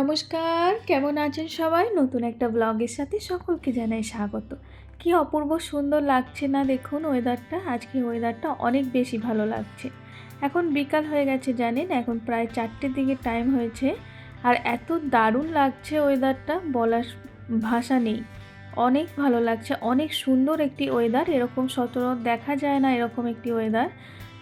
নমস্কার, কেমন আছেন সবাই? নতুন একটা ব্লগের সাথে সকলকে জানাই স্বাগত। কি অপূর্ব সুন্দর লাগছে না দেখুন ওয়েদারটা আজকে ওয়েদারটা অনেক বেশি ভালো লাগছে। এখন বিকাল হয়ে গেছে, জানেন? এখন প্রায় চারটের দিকে টাইম হয়েছে। আর এত দারুণ লাগছে ওয়েদারটা বলার ভাষা নেই। অনেক ভালো লাগছে, অনেক সুন্দর একটি ওয়েদার এরকম সচরাচর দেখা যায় না এরকম একটি ওয়েদার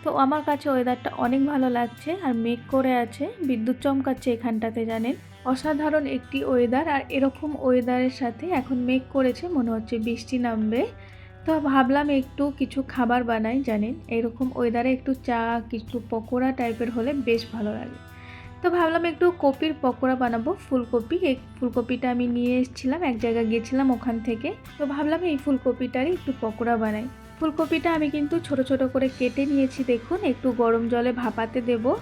তো আমার কাছে ওয়েদারটা অনেক ভালো লাগছে আর মেঘ করে আছে। বিদ্যুৎ চমকাচ্ছে এখানটাতে, জানেন? অসাধারণ একটি ওয়েদার আর এরকম ওয়েদারের সাথে এখন মেঘ করেছে, মনে হচ্ছে বৃষ্টি নামবে। তো ভাবলাম একটু কিছু খাবার বানাই, জানেন? এরকম ওয়েদারে একটু চা, কিছু পকোড়া টাইপের হলে বেশ ভালো লাগে। তো ভাবলাম একটু কপির পকোড়া বানাবো, ফুলকপি। এই ফুলকপিটা আমি নিয়ে এসেছিলাম, এক জায়গায় গিয়েছিলাম ওখান থেকে। তো ভাবলাম এই ফুলকপিটারই একটু পকোড়া বানাই। ফুলকপিটা আমি কিন্তু ছোট ছোট করে কেটে নিয়েছি, দেখুন। একটু গরম জলে ভাপাতে দেবো।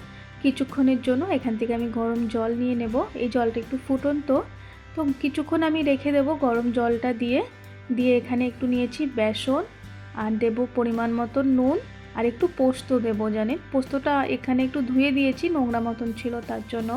কিছুক্ষণের জন্য এখান থেকে আমি গরম জল নিয়ে নেব। এই জলটা একটু ফুটন্ত। তো কিছুক্ষণ আমি রেখে দেব গরম জলটা দিয়ে। দিয়ে এখানে একটু নিয়েছি বেসন আর দেব পরিমাণ মতো নুন আর একটু পোস্ত দেব জানেন। পোস্তটা এখানে একটু ধুয়ে দিয়েছি নোংরা মতন ছিল তার জন্য।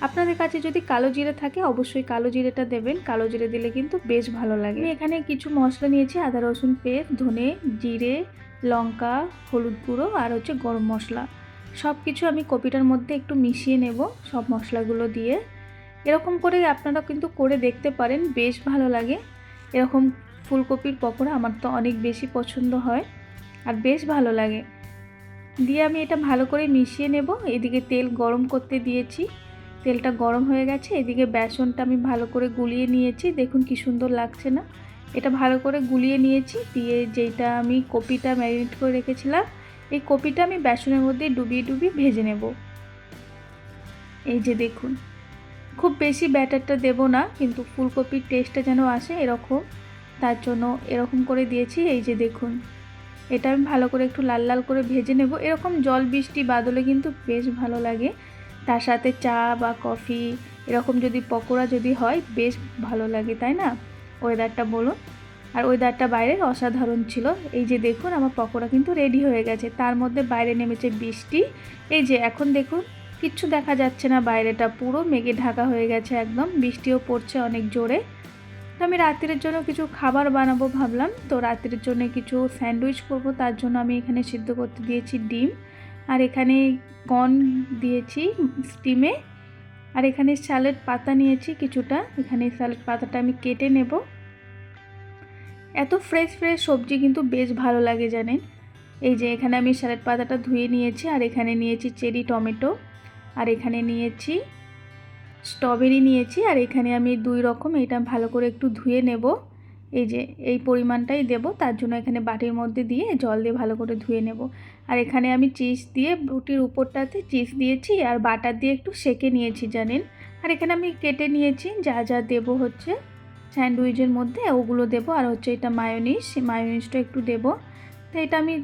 আপনাদের কাছে যদি কালো জিরে থাকে, অবশ্যই কালো জিরেটা দেবেন। কালো জিরে দিলে কিন্তু বেশ ভালো লাগে। এখানে কিছু মশলা নিয়েছি, আদা, রসুন পেস্ট ধনে, জিরে, লঙ্কা, হলুদ গুঁড়ো আর হচ্ছে গরম মশলা। সব কিছু আমি কপিটার মধ্যে একটু মিশিয়ে নেব সব মশলাগুলো দিয়ে। এরকম করে আপনারা কিন্তু করে দেখতে পারেন, বেশ ভালো লাগে। এরকম ফুলকপির পকোড়া আমার তো অনেক বেশি পছন্দ হয় আর বেশ ভালো লাগে। দিয়ে আমি এটা ভালো করে মিশিয়ে নেব। এদিকে তেল গরম করতে দিয়েছি। তেলটা গরম হয়ে গেছে, এদিকে বেসনটা আমি ভালো করে গুলিয়ে নিয়েছি, দেখুন কি সুন্দর লাগছে না। এটা ভালো করে গুলিয়ে নিয়েছি, দিয়ে যেটা আমি কপিটা ম্যারিনেট করে রেখেছিলাম, এই কপিটা আমি বেসনের মধ্যে ডুবিয়ে ডুবিয়ে ভেজে নেব। এই যে দেখুন, খুব বেশি ব্যাটারটা দেব না, কিন্তু ফুলকপির টেস্টটা যেন আসে এরকম, তার জন্য এরকম করে দিয়েছি, এই যে দেখুন। এটা আমি ভালো করে একটু লাল লাল করে ভেজে নেব, এরকম জল বৃষ্টি বাদলে কিন্তু বেশ ভালো লাগে। তার সাথে চা বা কফি, এরকম যদি পকোড়া যদি হয়, বেশ ভালো লাগে, তাই না? ওয়েদারটা বলুন। আর ওয়েদারটা বাইরের অসাধারণ ছিল। এই যে দেখুন, আমার পকোড়া কিন্তু রেডি হয়ে গেছে। তার মধ্যে বাইরে নেমেছে বৃষ্টি। এই যে এখন দেখুন, কিচ্ছু দেখা যাচ্ছে না বাইরেটা। পুরো মেঘে ঢাকা হয়ে গেছে একদম। বৃষ্টিও পড়ছে অনেক জোরে। তো আমি রাত্রের জন্য কিছু খাবার বানাবো ভাবলাম। তো রাত্রের জন্য কিছু স্যান্ডউইচ করব। তার জন্য আমি এখানে সিদ্ধ করতে দিয়েছি ডিম। আর এখানে কর্ন দিয়েছি স্টিমে। আর এখানে স্যালাড পাতা নিয়েছি কিছুটা। এখানে স্যালাড পাতাটা আমি কেটে নেব। এত ফ্রেশ ফ্রেশ সবজি কিন্তু বেশ ভালো লাগে জানেন। এই যে এখানে আমি স্যালাড পাতাটা ধুয়ে নিয়েছি, আর এখানে নিয়েছি চেরি টমেটো। আর এখানে নিয়েছি স্ট্রবেরি নিয়েছি। আর এখানে আমি দুই রকম, এটা ভালো করে একটু ধুয়ে নেব। এই যে, এই পরিমাণটাই দেব। তার জন্য এখানে বাটির মধ্যে দিয়ে জল দিয়ে ভালো করে ধুয়ে নেব। আর এখানে আমি চিজ দিয়ে, রুটির উপরটাতে চিজ দিয়েছি আর বাটার দিয়ে একটু সেকে নিয়েছি, জানেন? আর এখানে আমি কেটে নিয়েছি, যা যা দেব হচ্ছে স্যান্ডউইচের মধ্যে, ওগুলো দেবো। আর হচ্ছে এটা মায়োনিস মায়োনিসটা একটু দেবো। তো এটা আমি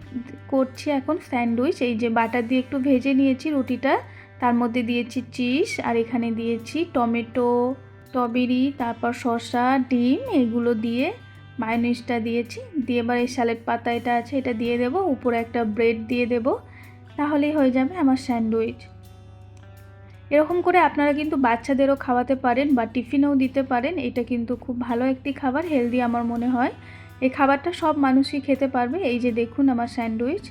করছি এখন স্যান্ডউইচ। এই যে বাটার দিয়ে একটু ভেজে নিয়েছি রুটিটা, তার মধ্যে দিয়েছি চিজ আর এখানে দিয়েছি টমেটো স্ট্রবেরি, তারপর শসা, ডিম, এগুলো দিয়ে মায়োনিসটা দিয়েছি। দিয়ে এবার এই স্যালাড পাতা এটা আছে, এটা দিয়ে দেবো। উপরে একটা ব্রেড দিয়ে দেবো। তাহলেই হয়ে যাবে আমার স্যান্ডউইচ। এরকম করে আপনারা কিন্তু বাচ্চাদেরও খাওয়াতে পারেন বা টিফিনেও দিতে পারেন। এটা কিন্তু খুব ভালো একটি খাবার, হেলদি আমার মনে হয়। এই খাবারটা সব মানুষই খেতে পারবে। এই যে দেখুন আমার স্যান্ডউইচ।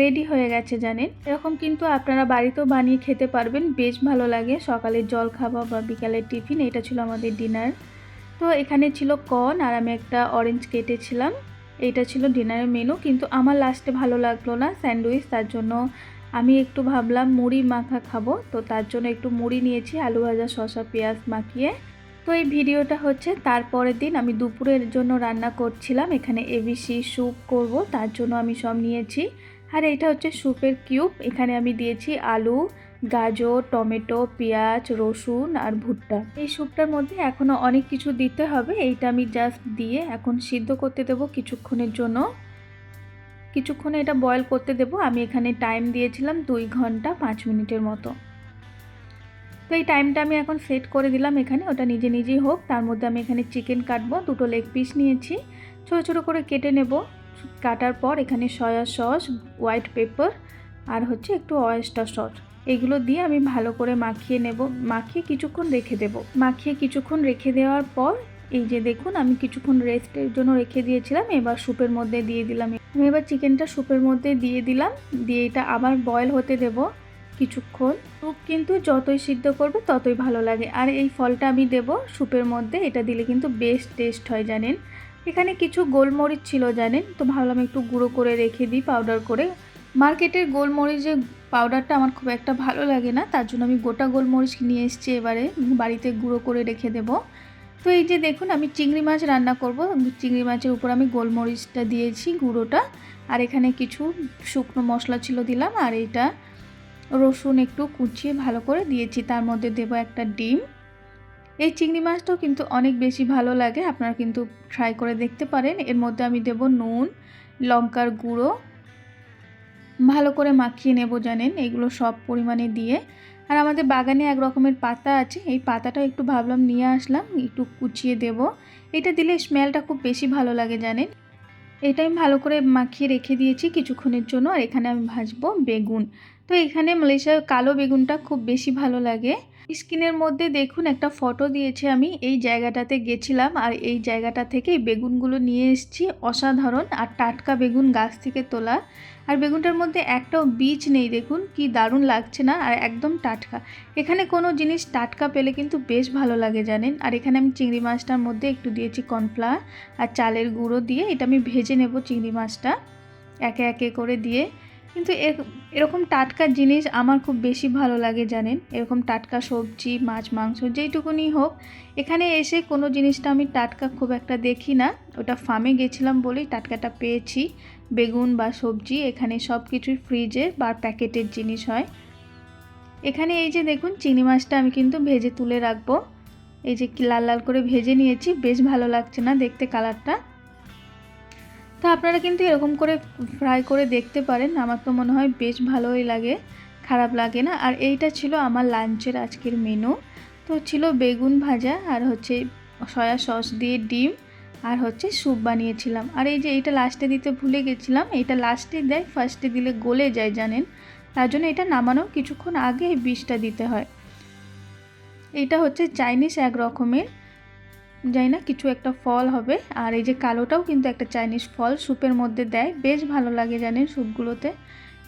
রেডি হয়ে গেছে জানেন। এরকম কিন্তু আপনারা বাড়িতেও বানিয়ে খেতে পারবেন। বেশ ভালো লাগে। সকালের জল খাওয়া বা বিকালের টিফিন, এটা ছিল আমাদের ডিনার। তো এখানে ছিল কর্ন আর আমি একটা অরেঞ্জ কেটেছিলাম। এইটা ছিল ডিনারের মেনু, কিন্তু আমার লাস্টে ভালো লাগল না স্যান্ডউইচ, তার জন্য আমি একটু ভাবলাম মুড়ি মাখা খাব। তো তার জন্য একটু মুড়ি নিয়েছি, আলু ভাজা, শসা, পেঁয়াজ মাখিয়ে। তো এই ভিডিওটা হচ্ছে তারপরের দিন। আমি দুপুরের জন্য রান্না করছিলাম। এখানে এবিসি স্যুপ করব, তার জন্য আমি সব নিয়েছি। আর এটা হচ্ছে স্যুপের কিউব। এখানে আমি দিয়েছি আলু, গাজর, টমেটো, পেঁয়াজ, রসুন আর ভুট্টা। এই স্যুপটার মধ্যে এখনও অনেক কিছু দিতে হবে। এইটা আমি জাস্ট দিয়ে এখন সিদ্ধ করতে দেবো কিছুক্ষণের জন্য। কিছুক্ষণে এটা বয়েল করতে দেব। আমি এখানে টাইম দিয়েছিলাম দুই ঘণ্টা পাঁচ মিনিটের মতো। তো এই টাইমটা আমি এখন সেট করে দিলাম এখানে। ওটা নিজে নিজেই হোক। তার মধ্যে আমি এখানে চিকেন কাটবো। দুটো লেগ পিস নিয়েছি। ছোটো ছোটো করে কেটে নেব। কাটার পর এখানে সয়া সস হোয়াইট পেপার আর হচ্ছে একটু অয়েস্টার সস এগুলো দিয়ে আমি ভালো করে মাখিয়ে নেব, মাখিয়ে কিছুক্ষণ রেখে দেব। মাখিয়ে কিছুক্ষণ রেখে দেওয়ার পর, এই যে দেখুন আমি কিছুক্ষণ রেস্টের জন্য রেখে দিয়েছিলাম, এবার স্যুপের মধ্যে দিয়ে দিলাম। আমি এবার চিকেনটা স্যুপের মধ্যে দিয়ে দিলাম, দিয়ে এটা আবার বয়েল হতে দেব কিছুক্ষণ। স্যুপ কিন্তু যতই সিদ্ধ করবে ততই ভালো লাগে। আর এই ফলটা আমি দেব স্যুপের মধ্যে, এটা দিলে কিন্তু বেস্ট টেস্ট হয় জানেন। এখানে কিছু গোলমরিচ ছিল, জানেন? তো ভাবলাম একটু গুঁড়ো করে রেখে দিই পাউডার করে। মার্কেটের গোলমরিচের পাউডারটা আমার খুব একটা ভালো লাগে না, তার জন্য আমি গোটা গোলমরিচ নিয়ে এসেছি এবারে, বাড়িতে গুঁড়ো করে রেখে দেব। তো এই যে দেখুন, আমি চিংড়ি মাছ রান্না করব। চিংড়ি মাছের উপর আমি গোলমরিচটা দিয়েছি, গুঁড়োটা। আর এখানে কিছু শুকনো মশলা ছিল দিলাম, আর এটা রসুন একটু কুচিয়ে ভালো করে দিয়েছি। তার মধ্যে দেব একটা ডিম। এই চিংড়ি মাছটাও কিন্তু অনেক বেশি ভালো লাগে, আপনারা কিন্তু ট্রাই করে দেখতে পারেন। এর মধ্যে আমি দেব নুন, লঙ্কার গুঁড়ো, ভালো করে মাখিয়ে নেব জানেন, এগুলো সব পরিমাণে দিয়ে। আর আমাদের বাগানে এক রকমের পাতা আছে, এই পাতাটা একটু ভাবলাম নিয়ে আসলাম, একটু কুচিয়ে দেব। এটা দিলে স্মেলটা খুব বেশি ভালো লাগে জানেন। এটা আমি ভালো করে মাখিয়ে রেখে দিয়েছি কিছুক্ষণের জন্য, আর এখানে আমি ভাজবো বেগুন। তো এখানে মালয়েশিয়ার কালো বেগুনটা খুব বেশি ভালো লাগে। স্ক্রিনের মধ্যে দেখুন, একটা ফটো দিয়েছে আমি। এই জায়গাটাতে গেছিলাম আর এই জায়গাটা থেকে বেগুনগুলো নিয়ে এসেছি। অসাধারণ আর টাটকা বেগুন গাছ থেকে তোলা। আর বেগুনটার মধ্যে একটাও বীজ নেই, দেখুন, কি দারুণ লাগছে না? আর একদম টাটকা। এখানে কোনো জিনিস টাটকা পেলে কিন্তু বেশ ভালো লাগে, জানেন? আর এখানে আমি চিংড়ি মাছটার মধ্যে একটু দিয়েছি কর্নফ্লাওয়ার আর চালের গুঁড়ো দিয়ে এটা আমি ভেজে নেব চিংড়ি মাছটা। একে একে করে দিয়ে কিন্তু এরকম টাটকা জিনিস আমার খুব বেশি ভালো লাগে, জানেন? এরকম টাটকা সবজি, মাছ, মাংস, যেইটুকুনি হোক, এখানে এসে কোনো জিনিসটা আমি টাটকা খুব একটা দেখি না। ওটা ফার্মে গেছিলাম বলেই টাটকাটা পেয়েছি। বেগুন বা সবজি, এখানে সব কিছুই ফ্রিজে বা প্যাকেটের জিনিস হয়। এখানে এই যে দেখুন, চিংড়ি মাছটা আমি কিন্তু ভেজে তুলে রাখব। এই যে লাল লাল করে ভেজে নিয়েছি, বেশ ভালো লাগছে না দেখতে কালারটা তো আপনারা কিন্তু এরকম করে ফ্রাই করে দেখতে পারেন। আমার তো মনে হয় বেশ ভালোই লাগে, খারাপ লাগে না। আর এইটা ছিল আমার লাঞ্চের আজকের মেনু তো ছিল বেগুন ভাজা আর হচ্ছে সয়া সস দিয়ে ডিম আর হচ্ছে স্যুপ বানিয়েছিলাম। আর এই যে এইটা লাস্টে দিতে ভুলে গেছিলাম, এইটা লাস্টে দেয় ফার্স্টে দিলে গলে যায় জানেন। তার জন্য এটা নামানোর কিছুক্ষণ আগে বিষটা দিতে হয়। এইটা হচ্ছে চাইনিজ এক রকমের যাই না, কিছু একটা ফল হবে। আর এই যে কালোটাও কিন্তু একটা চাইনিজ ফল, স্যুপের মধ্যে দেয়। বেশ ভালো লাগে জানেন স্যুপগুলোতে।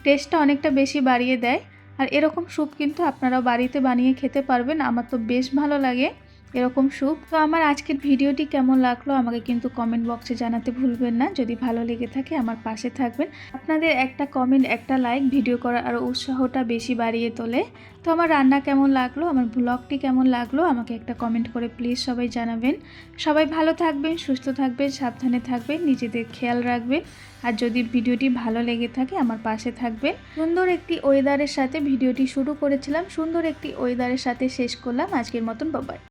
টেস্টটা অনেকটা বেশি বাড়িয়ে দেয়। আর এরকম স্যুপ কিন্তু আপনারাও বাড়িতে বানিয়ে খেতে পারবেন। আমার তো বেশ ভালো লাগে। এরকম স্যুপ তো আমার আজকের ভিডিওটি কেমন লাগল আমাকে কিন্তু কমেন্ট বক্সে জানাতে ভুলবেন না। যদি ভালো লেগে থাকে আমার পাশে থাকবেন। আপনাদের একটা কমেন্ট একটা লাইক ভিডিও করার আরও উৎসাহটা বেশি বাড়িয়ে তোলে। তো আমার রান্না কেমন লাগল, আমার ব্লগটি কেমন লাগল আমাকে একটা কমেন্ট করে প্লিজ সবাই জানাবেন। সবাই ভালো থাকবেন, সুস্থ থাকবেন, সাবধানে থাকবেন, নিজেদের খেয়াল রাখবেন। আর যদি ভিডিওটি ভালো লেগে থাকে আমার পাশে থাকবেন। সুন্দর একটি ওয়েদারের সাথে ভিডিওটি শুরু করেছিলাম। সুন্দর একটি ওয়েদারের সাথে শেষ করলাম। আজকের মতন বাবাই